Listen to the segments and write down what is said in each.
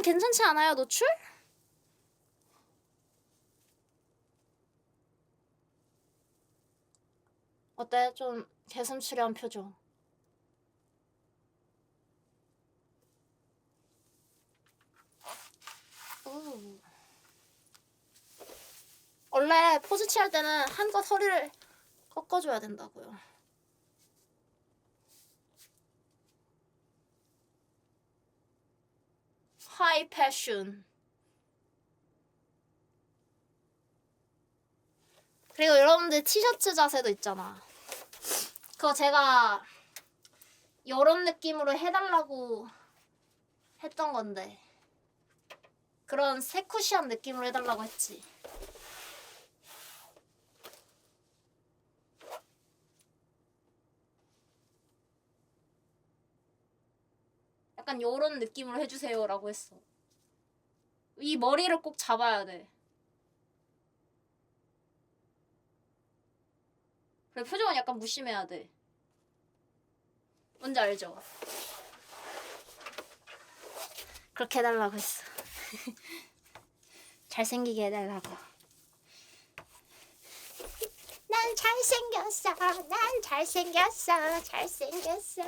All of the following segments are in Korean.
정도면 괜찮지 않아요, 노출? 어때? 좀 개슴츠레한 표정. 우. 원래 포즈 취할 때는 한껏 허리를 꺾어줘야 된다고요. 하이 패션. 그리고 여러분들 티셔츠 자세도 있잖아. 그거 제가 이런 느낌으로 해달라고 했던 건데 그런 세쿠시한 느낌으로 해달라고 했지. 약간 요런 느낌으로 해주세요 라고 했어. 이 머리를 꼭 잡아야 돼. 그래 표정은 약간 무심해야 돼. 뭔지 알죠? 그렇게 해달라고 했어. 잘생기게 해달라고. 난 잘생겼어. 난 잘생겼어. 잘생겼어.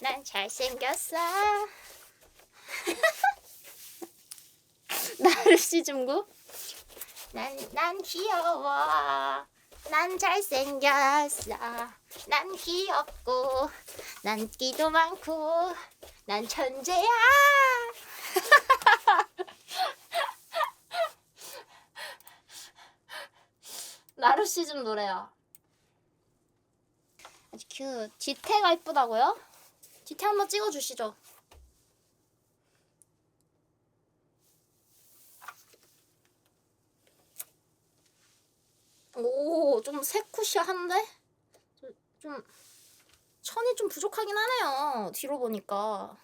난 잘생겼어. 나를 시즌구? 난, 난 귀여워. 난 잘생겼어. 난 귀엽고, 난 끼도 많고, 난 천재야. 나루 시즌 노래야. 아주 큐. 뒤태가 이쁘다고요? 뒤태 한번 찍어주시죠. 오, 좀 세쿠시한데? 좀, 좀 천이 좀 부족하긴 하네요. 뒤로 보니까.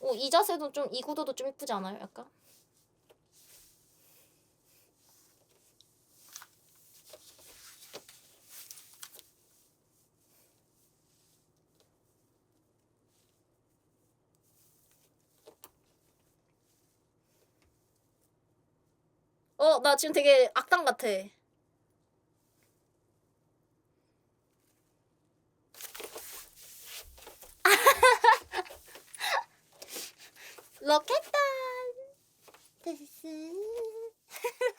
오, 이 자세도 좀, 이 구도도 좀 이쁘지 않아요? 약간? 어, 나 지금 되게 악당 같아. 로켓단! 됐어.